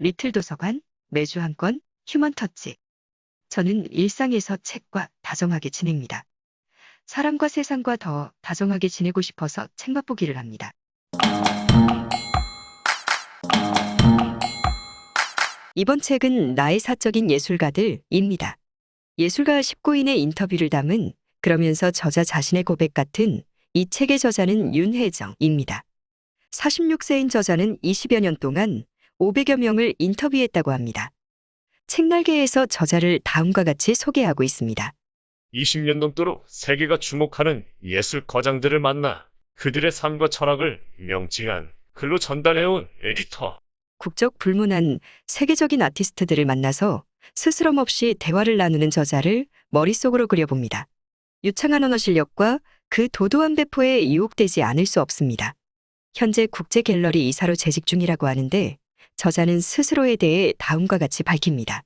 리틀 도서관, 매주 한 권, 휴먼 터치. 저는 일상에서 책과 다정하게 지냅니다. 사람과 세상과 더 다정하게 지내고 싶어서 책 맛보기를 합니다. 이번 책은 나의 사적인 예술가들입니다. 예술가 19인의 인터뷰를 담은 그러면서 저자 자신의 고백 같은 이 책의 저자는 윤혜정입니다. 46세인 저자는 20여 년 동안 500여 명을 인터뷰했다고 합니다. 책날개에서 저자를 다음과 같이 소개하고 있습니다. 20년 넘도록 세계가 주목하는 예술 거장들을 만나 그들의 삶과 철학을 명징한 글로 전달해온 에디터. 국적 불문한 세계적인 아티스트들을 만나서 스스럼 없이 대화를 나누는 저자를 머릿속으로 그려봅니다. 유창한 언어 실력과 그 도도한 배포에 유혹되지 않을 수 없습니다. 현재 국제 갤러리 이사로 재직 중이라고 하는데 저자는 스스로에 대해 다음과 같이 밝힙니다.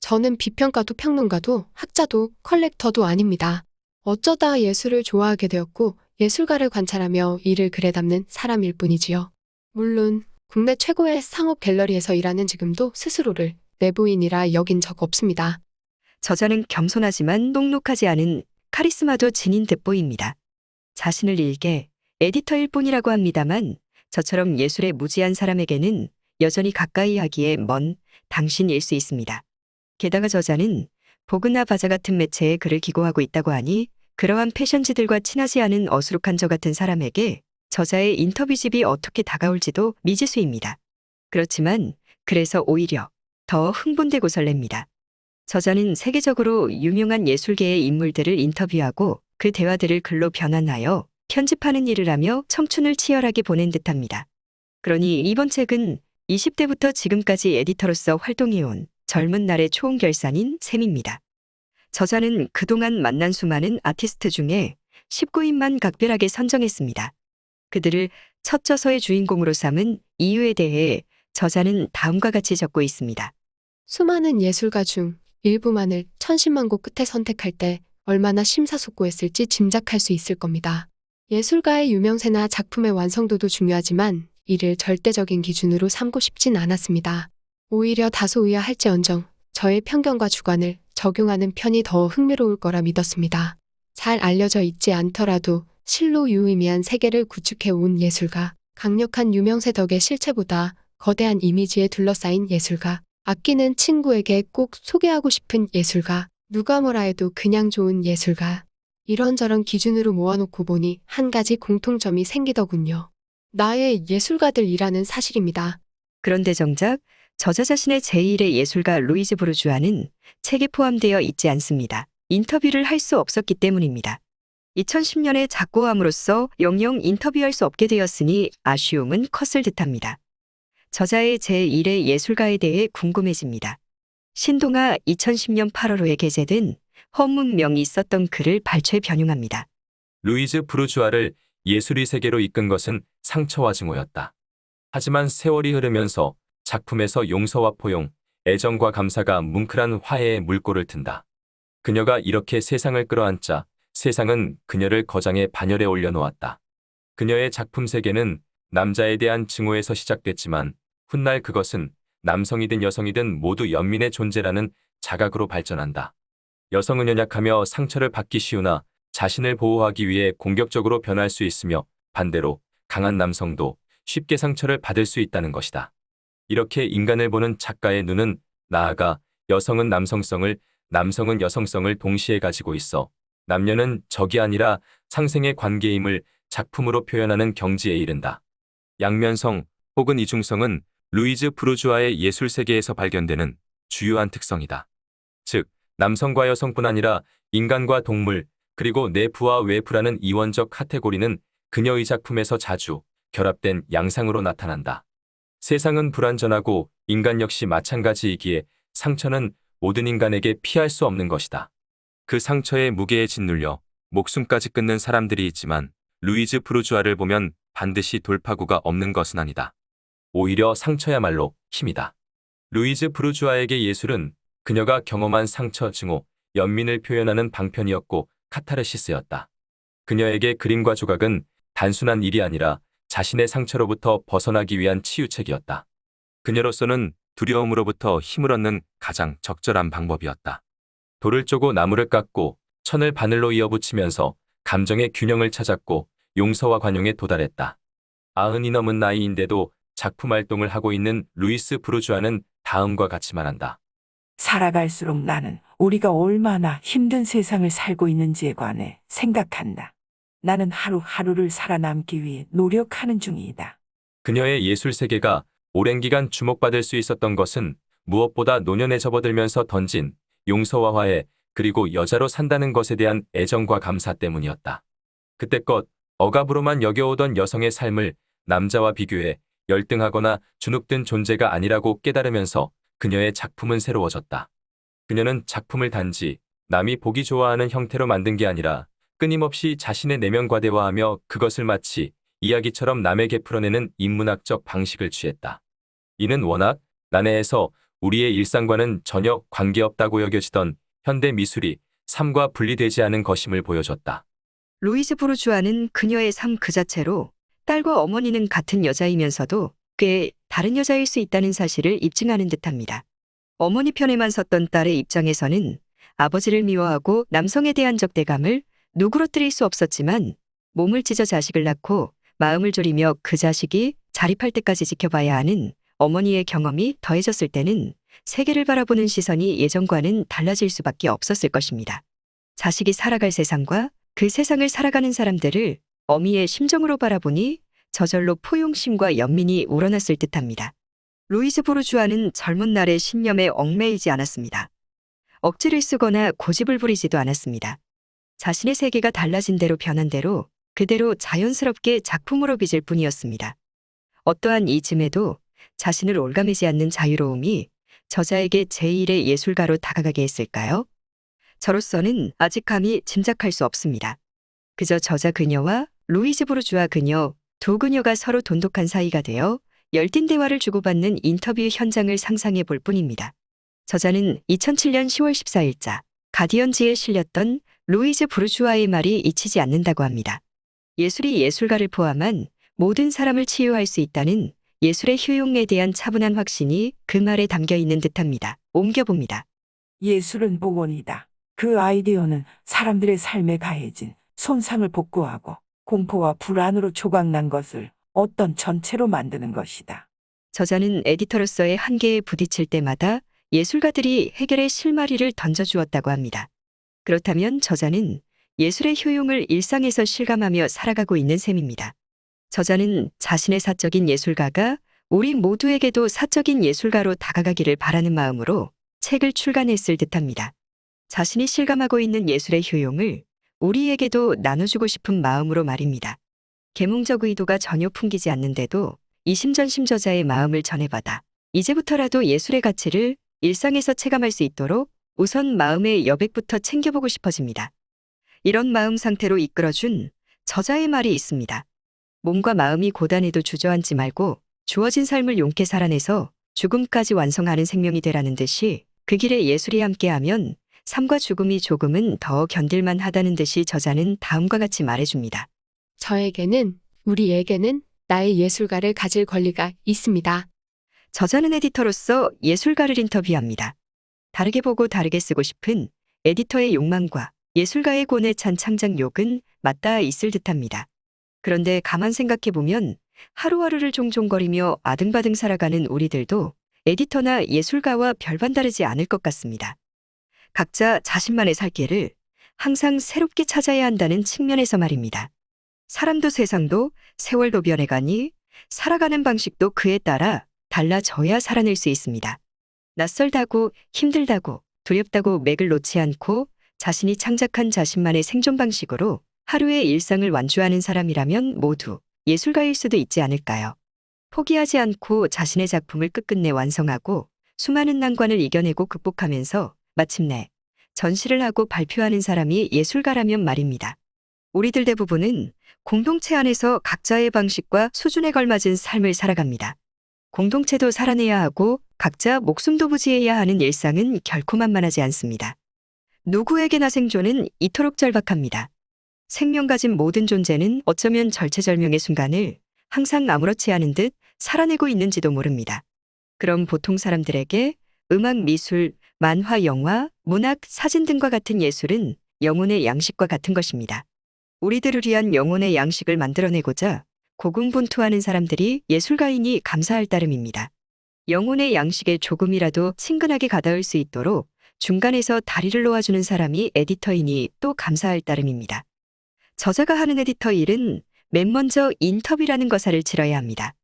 저는 비평가도 평론가도 학자도 컬렉터도 아닙니다. 어쩌다 예술을 좋아하게 되었고 예술가를 관찰하며 이를 글에 담는 사람일 뿐이지요. 물론 국내 최고의 상업 갤러리에서 일하는 지금도 스스로를 내부인이라 여긴 적 없습니다. 저자는 겸손하지만 녹록하지 않은 카리스마도 지닌 듯보입니다. 자신을 일개 에디터일 뿐이라고 합니다만 저처럼 예술에 무지한 사람에게는 여전히 가까이 하기에 먼 당신일 수 있습니다. 게다가 저자는 보그나 바자 같은 매체에 글을 기고하고 있다고 하니 그러한 패션지들과 친하지 않은 어수룩한 저 같은 사람에게 저자의 인터뷰집이 어떻게 다가올지도 미지수입니다. 그렇지만 그래서 오히려 더 흥분되고 설렙니다. 저자는 세계적으로 유명한 예술계의 인물들을 인터뷰하고 그 대화들을 글로 변환하여 편집하는 일을 하며 청춘을 치열하게 보낸 듯합니다. 그러니 이번 책은 20대부터 지금까지 에디터로서 활동해온 젊은 날의 초혼결산인 셈입니다. 저자는 그동안 만난 수많은 아티스트 중에 19인만 각별하게 선정했습니다. 그들을 첫 저서의 주인공으로 삼은 이유에 대해 저자는 다음과 같이 적고 있습니다. 수많은 예술가 중 일부만을 천신만고 끝에 선택할 때 얼마나 심사숙고했을지 짐작할 수 있을 겁니다. 예술가의 유명세나 작품의 완성도도 중요하지만 이를 절대적인 기준으로 삼고 싶진 않았습니다. 오히려 다소 의아할지언정 저의 편견과 주관을 적용하는 편이 더 흥미로울 거라 믿었습니다. 잘 알려져 있지 않더라도 실로 유의미한 세계를 구축해 온 예술가, 강력한 유명세 덕의 실체보다 거대한 이미지에 둘러싸인 예술가, 아끼는 친구에게 꼭 소개하고 싶은 예술가, 누가 뭐라 해도 그냥 좋은 예술가. 이런저런 기준으로 모아놓고 보니 한 가지 공통점이 생기더군요. 나의 예술가들이라는 사실입니다. 그런데 정작 저자 자신의 제1의 예술가 루이즈 브루주아는 책에 포함되어 있지 않습니다. 인터뷰를 할 수 없었기 때문입니다. 2010년에 작고함으로써 영영 인터뷰할 수 없게 되었으니 아쉬움은 컸을 듯합니다. 저자의 제1의 예술가에 대해 궁금해집니다. 신동아 2010년 8월호에 게재된 헌문명이 있었던 글을 발췌 변용합니다. 루이즈 브루주아를 예술의 세계로 이끈 것은 상처와 증오였다. 하지만 세월이 흐르면서 작품에서 용서와 포용, 애정과 감사가 뭉클한 화해의 물꼬를 튼다. 그녀가 이렇게 세상을 끌어안자 세상은 그녀를 거장의 반열에 올려놓았다. 그녀의 작품 세계는 남자에 대한 증오에서 시작됐지만 훗날 그것은 남성이든 여성이든 모두 연민의 존재라는 자각으로 발전한다. 여성은 연약하며 상처를 받기 쉬우나 자신을 보호하기 위해 공격적으로 변할 수 있으며 반대로 강한 남성도 쉽게 상처를 받을 수 있다는 것이다. 이렇게 인간을 보는 작가의 눈은 나아가 여성은 남성성을, 남성은 여성성을 동시에 가지고 있어 남녀는 적이 아니라 상생의 관계임을 작품으로 표현하는 경지에 이른다. 양면성 혹은 이중성은 루이즈 브루주아의 예술 세계에서 발견되는 주요한 특성이다. 즉, 남성과 여성뿐 아니라 인간과 동물, 그리고 내부와 외부라는 이원적 카테고리는 그녀의 작품에서 자주 결합된 양상으로 나타난다. 세상은 불완전하고 인간 역시 마찬가지이기에 상처는 모든 인간에게 피할 수 없는 것이다. 그 상처의 무게에 짓눌려 목숨까지 끊는 사람들이 있지만 루이즈 브루주아를 보면 반드시 돌파구가 없는 것은 아니다. 오히려 상처야말로 힘이다. 루이즈 브루주아에게 예술은 그녀가 경험한 상처 증오, 연민을 표현하는 방편이었고 카타르시스였다. 그녀에게 그림과 조각은 단순한 일이 아니라 자신의 상처로부터 벗어나기 위한 치유책이었다. 그녀로서는 두려움으로부터 힘을 얻는 가장 적절한 방법이었다. 돌을 쪼고 나무를 깎고 천을 바늘로 이어붙이면서 감정의 균형을 찾았고 용서와 관용에 도달했다. 아흔이 넘은 나이인데도 작품 활동을 하고 있는 루이스 브루주아는 다음과 같이 말한다. 살아갈수록 나는 우리가 얼마나 힘든 세상을 살고 있는지에 관해 생각한다. 나는 하루하루를 살아남기 위해 노력하는 중이다. 그녀의 예술 세계가 오랜 기간 주목받을 수 있었던 것은 무엇보다 노년에 접어들면서 던진 용서와 화해 그리고 여자로 산다는 것에 대한 애정과 감사 때문이었다. 그때껏 억압으로만 여겨오던 여성의 삶을 남자와 비교해 열등하거나 주눅든 존재가 아니라고 깨달으면서 그녀의 작품은 새로워졌다. 그녀는 작품을 단지 남이 보기 좋아하는 형태로 만든 게 아니라 끊임없이 자신의 내면과 대화하며 그것을 마치 이야기처럼 남에게 풀어내는 인문학적 방식을 취했다. 이는 워낙 난해해서 우리의 일상과는 전혀 관계없다고 여겨지던 현대 미술이 삶과 분리되지 않은 것임을 보여줬다. 루이즈 브루주아는 그녀의 삶 그 자체로 딸과 어머니는 같은 여자이면서도 꽤 다른 여자일 수 있다는 사실을 입증하는 듯합니다. 어머니 편에만 섰던 딸의 입장에서는 아버지를 미워하고 남성에 대한 적대감을 누그러뜨릴 수 없었지만 몸을 찢어 자식을 낳고 마음을 졸이며 그 자식이 자립할 때까지 지켜봐야 하는 어머니의 경험이 더해졌을 때는 세계를 바라보는 시선이 예전과는 달라질 수밖에 없었을 것입니다. 자식이 살아갈 세상과 그 세상을 살아가는 사람들을 어미의 심정으로 바라보니 저절로 포용심과 연민이 우러났을 듯합니다. 루이즈 보르주아는 젊은 날의 신념에 얽매이지 않았습니다. 억지를 쓰거나 고집을 부리지도 않았습니다. 자신의 세계가 달라진 대로 변한 대로 그대로 자연스럽게 작품으로 빚을 뿐이었습니다. 어떠한 이즘에도 자신을 올가매지 않는 자유로움이 저자에게 제1의 예술가로 다가가게 했을까요? 저로서는 아직 감히 짐작할 수 없습니다. 그저 저자 그녀와 루이즈 보르주아 그녀 두 그녀가 서로 돈독한 사이가 되어 열띤 대화를 주고받는 인터뷰 현장을 상상해 볼 뿐입니다. 저자는 2007년 10월 14일자 가디언지에 실렸던 루이즈 브루주아의 말이 잊히지 않는다고 합니다. 예술이 예술가를 포함한 모든 사람을 치유할 수 있다는 예술의 효용에 대한 차분한 확신이 그 말에 담겨 있는 듯합니다. 옮겨봅니다. 예술은 복원이다. 그 아이디어는 사람들의 삶에 가해진 손상을 복구하고 공포와 불안으로 조각난 것을 어떤 전체로 만드는 것이다. 저자는 에디터로서의 한계에 부딪힐 때마다 예술가들이 해결의 실마리를 던져주었다고 합니다. 그렇다면 저자는 예술의 효용을 일상에서 실감하며 살아가고 있는 셈입니다. 저자는 자신의 사적인 예술가가 우리 모두에게도 사적인 예술가로 다가가기를 바라는 마음으로 책을 출간했을 듯합니다. 자신이 실감하고 있는 예술의 효용을 우리에게도 나눠주고 싶은 마음으로 말입니다. 계몽적 의도가 전혀 풍기지 않는데도 이 심전심 저자의 마음을 전해받아 이제부터라도 예술의 가치를 일상에서 체감할 수 있도록 우선 마음의 여백부터 챙겨보고 싶어집니다. 이런 마음 상태로 이끌어준 저자의 말이 있습니다. 몸과 마음이 고단해도 주저앉지 말고 주어진 삶을 용케 살아내서 죽음까지 완성하는 생명이 되라는 듯이 그 길에 예술이 함께하면 삶과 죽음이 조금은 더 견딜만 하다는 듯이 저자는 다음과 같이 말해줍니다. 저에게는, 우리에게는 나의 예술가를 가질 권리가 있습니다. 저자는 에디터로서 예술가를 인터뷰합니다. 다르게 보고 다르게 쓰고 싶은 에디터의 욕망과 예술가의 고뇌 찬 창작욕은 맞닿아 있을 듯합니다. 그런데 가만 생각해보면 하루하루를 종종거리며 아등바등 살아가는 우리들도 에디터나 예술가와 별반 다르지 않을 것 같습니다. 각자 자신만의 살 길을 항상 새롭게 찾아야 한다는 측면에서 말입니다. 사람도 세상도 세월도 변해가니 살아가는 방식도 그에 따라 달라져야 살아낼 수 있습니다. 낯설다고 힘들다고 두렵다고 맥을 놓지 않고 자신이 창작한 자신만의 생존 방식으로 하루의 일상을 완주하는 사람이라면 모두 예술가일 수도 있지 않을까요? 포기하지 않고 자신의 작품을 끝끝내 완성하고 수많은 난관을 이겨내고 극복하면서 마침내 전시를 하고 발표하는 사람이 예술가라면 말입니다. 우리들 대부분은 공동체 안에서 각자의 방식과 수준에 걸맞은 삶을 살아갑니다. 공동체도 살아내야 하고 각자 목숨도 부지해야 하는 일상은 결코 만만하지 않습니다. 누구에게나 생존은 이토록 절박합니다. 생명 가진 모든 존재는 어쩌면 절체절명의 순간을 항상 아무렇지 않은 듯 살아내고 있는지도 모릅니다. 그럼 보통 사람들에게 음악, 미술, 만화, 영화, 문학, 사진 등과 같은 예술은 영혼의 양식과 같은 것입니다. 우리들을 위한 영혼의 양식을 만들어내고자 고군분투하는 사람들이 예술가이니 감사할 따름입니다. 영혼의 양식에 조금이라도 친근하게 가닿을 수 있도록 중간에서 다리를 놓아주는 사람이 에디터이니 또 감사할 따름입니다. 저자가 하는 에디터 일은 맨 먼저 인터뷰라는 거사를 치러야 합니다.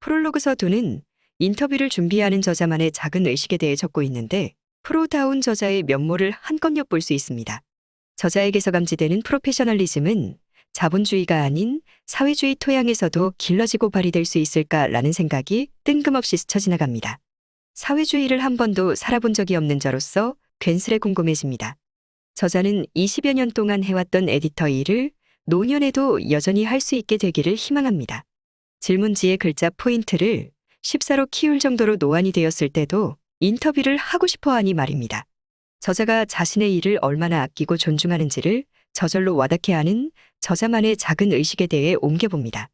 프롤로그 서 두는 인터뷰를 준비하는 저자만의 작은 의식에 대해 적고 있는데 프로다운 저자의 면모를 한껏 엿볼 수 있습니다. 저자에게서 감지되는 프로페셔널리즘은 자본주의가 아닌 사회주의 토양에서도 길러지고 발휘될 수 있을까라는 생각이 뜬금없이 스쳐 지나갑니다. 사회주의를 한 번도 살아본 적이 없는 저로서 괜스레 궁금해집니다. 저자는 20여 년 동안 해왔던 에디터 일을 노년에도 여전히 할 수 있게 되기를 희망합니다. 질문지의 글자 포인트를 14로 키울 정도로 노안이 되었을 때도 인터뷰를 하고 싶어 하니 말입니다. 저자가 자신의 일을 얼마나 아끼고 존중하는지를 저절로 와닿게 하는 저자만의 작은 의식에 대해 옮겨봅니다.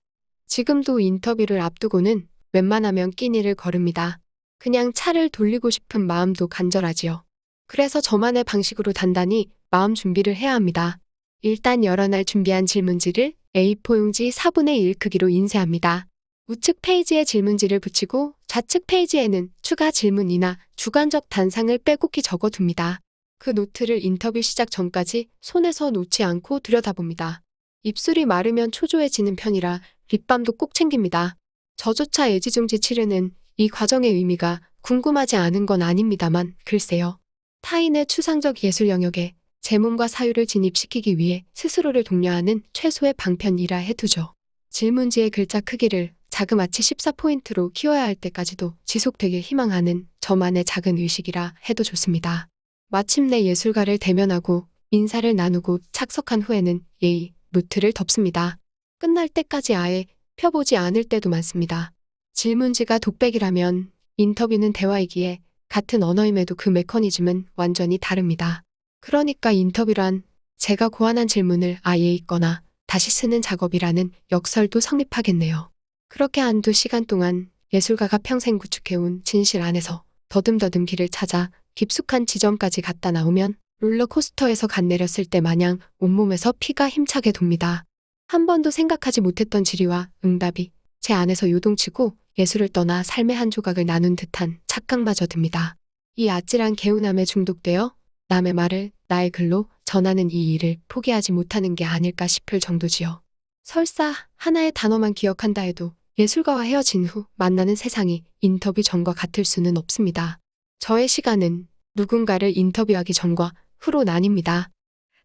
지금도 인터뷰를 앞두고는 웬만하면 끼니를 거릅니다. 그냥 차를 돌리고 싶은 마음도 간절하지요. 그래서 저만의 방식으로 단단히 마음 준비를 해야 합니다. 일단 여러 날 준비한 질문지를 A4 용지 4분의 1 크기로 인쇄합니다. 우측 페이지에 질문지를 붙이고 좌측 페이지에는 추가 질문이나 주관적 단상을 빼곡히 적어둡니다. 그 노트를 인터뷰 시작 전까지 손에서 놓지 않고 들여다봅니다. 입술이 마르면 초조해지는 편이라 립밤도 꼭 챙깁니다. 저조차 애지중지 치르는 이 과정의 의미가 궁금하지 않은 건 아닙니다만 글쎄요. 타인의 추상적 예술 영역에 제 몸과 사유를 진입시키기 위해 스스로를 독려하는 최소의 방편이라 해두죠. 질문지의 글자 크기를 자그마치 14포인트로 키워야 할 때까지도 지속되길 희망하는 저만의 작은 의식이라 해도 좋습니다. 마침내 예술가를 대면하고 인사를 나누고 착석한 후에는 예의, 노트를 덮습니다. 끝날 때까지 아예 펴보지 않을 때도 많습니다. 질문지가 독백이라면 인터뷰는 대화이기에 같은 언어임에도 그 메커니즘은 완전히 다릅니다. 그러니까 인터뷰란 제가 고안한 질문을 아예 읽거나 다시 쓰는 작업이라는 역설도 성립하겠네요. 그렇게 한 두 시간 동안 예술가가 평생 구축해온 진실 안에서 더듬더듬 길을 찾아 깊숙한 지점까지 갔다 나오면 롤러코스터에서 간 내렸을 때 마냥 온몸에서 피가 힘차게 돕니다. 한 번도 생각하지 못했던 질의와 응답이 제 안에서 요동치고 예술을 떠나 삶의 한 조각을 나눈 듯한 착각마저 듭니다. 이 아찔한 개운함에 중독되어 남의 말을 나의 글로 전하는 이 일을 포기하지 못하는 게 아닐까 싶을 정도지요. 설사 하나의 단어만 기억한다 해도 예술가와 헤어진 후 만나는 세상이 인터뷰 전과 같을 수는 없습니다. 저의 시간은 누군가를 인터뷰하기 전과 후로 나뉩니다.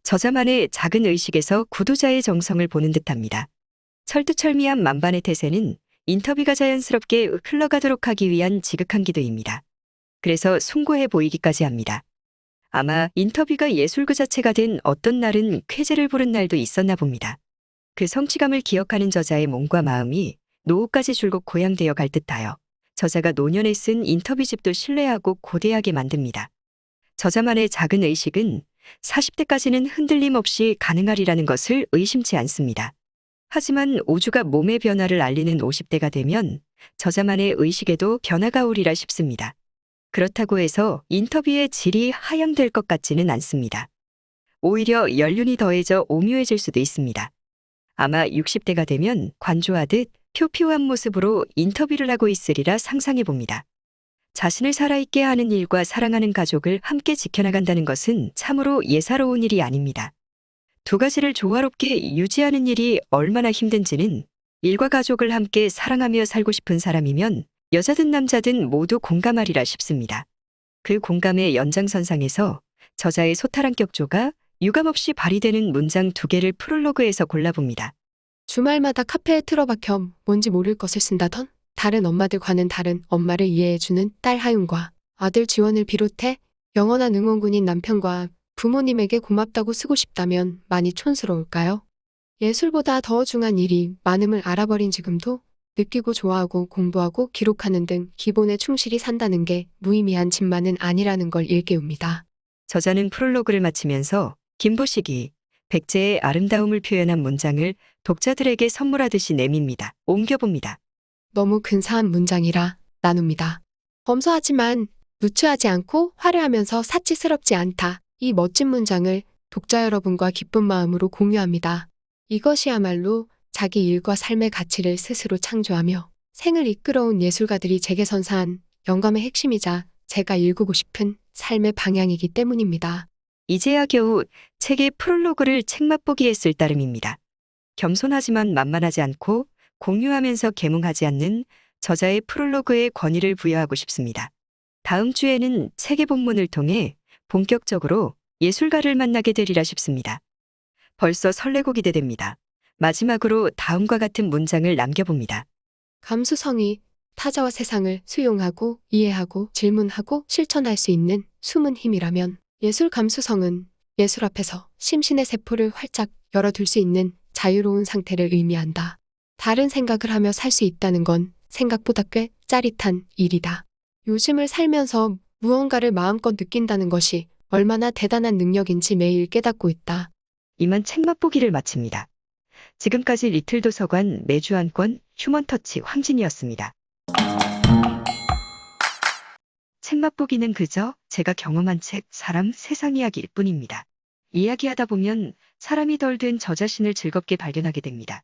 저자만의 작은 의식에서 구도자의 정성을 보는 듯합니다. 철두철미한 만반의 태세는 인터뷰가 자연스럽게 흘러가도록 하기 위한 지극한 기도입니다. 그래서 숭고해 보이기까지 합니다. 아마 인터뷰가 예술 그 자체가 된 어떤 날은 쾌재를 부른 날도 있었나 봅니다. 그 성취감을 기억하는 저자의 몸과 마음이 노후까지 줄곧 고양되어 갈 듯하여 저자가 노년에 쓴 인터뷰집도 신뢰하고 고대하게 만듭니다. 저자만의 작은 의식은 40대까지는 흔들림 없이 가능하리라는 것을 의심치 않습니다. 하지만 오주가 몸의 변화를 알리는 50대가 되면 저자만의 의식에도 변화가 오리라 싶습니다. 그렇다고 해서 인터뷰의 질이 하향될 것 같지는 않습니다. 오히려 연륜이 더해져 오묘해질 수도 있습니다. 아마 60대가 되면 관조하듯 표피오한 모습으로 인터뷰를 하고 있으리라 상상해 봅니다. 자신을 살아있게 하는 일과 사랑하는 가족을 함께 지켜나간다는 것은 참으로 예사로운 일이 아닙니다. 두 가지를 조화롭게 유지하는 일이 얼마나 힘든지는 일과 가족을 함께 사랑하며 살고 싶은 사람이면 여자든 남자든 모두 공감하리라 싶습니다. 그 공감의 연장선상에서 저자의 소탈한 격조가 유감없이 발휘되는 문장 두 개를 프롤로그에서 골라봅니다. 주말마다 카페에 틀어박혀 뭔지 모를 것을 쓴다던 다른 엄마들과는 다른 엄마를 이해해주는 딸 하윤과 아들 지원을 비롯해 영원한 응원군인 남편과 부모님에게 고맙다고 쓰고 싶다면 많이 촌스러울까요? 예술보다 더 중한 일이 많음을 알아버린 지금도 느끼고 좋아하고 공부하고 기록하는 등 기본에 충실히 산다는 게 무의미한 짐만은 아니라는 걸 일깨웁니다. 저자는 프롤로그를 마치면서 김보식이 백제의 아름다움을 표현한 문장을 독자들에게 선물하듯이 내밉니다. 옮겨봅니다. 너무 근사한 문장이라 나눕니다. 검소하지만 누추하지 않고 화려하면서 사치스럽지 않다. 이 멋진 문장을 독자 여러분과 기쁜 마음으로 공유합니다. 이것이야말로 자기 일과 삶의 가치를 스스로 창조하며 생을 이끌어온 예술가들이 제게 선사한 영감의 핵심이자 제가 읽고 싶은 삶의 방향이기 때문입니다. 이제야 겨우 책의 프롤로그를 책맛보기에 쓸 따름입니다. 겸손하지만 만만하지 않고 공유하면서 계몽하지 않는 저자의 프롤로그에 권위를 부여하고 싶습니다. 다음 주에는 책의 본문을 통해 본격적으로 예술가를 만나게 되리라 싶습니다. 벌써 설레고 기대됩니다. 마지막으로 다음과 같은 문장을 남겨봅니다. 감수성이 타자와 세상을 수용하고 이해하고 질문하고 실천할 수 있는 숨은 힘이라면 예술 감수성은 예술 앞에서 심신의 세포를 활짝 열어둘 수 있는 자유로운 상태를 의미한다. 다른 생각을 하며 살 수 있다는 건 생각보다 꽤 짜릿한 일이다. 요즘을 살면서 무언가를 마음껏 느낀다는 것이 얼마나 대단한 능력인지 매일 깨닫고 있다. 이만 책 맛보기를 마칩니다. 지금까지 리틀 도서관 매주 한 권 휴먼터치 황진이었습니다. 책 맛보기는 그저 제가 경험한 책, 사람, 세상 이야기일 뿐입니다. 이야기하다 보면 사람이 덜 된 저 자신을 즐겁게 발견하게 됩니다.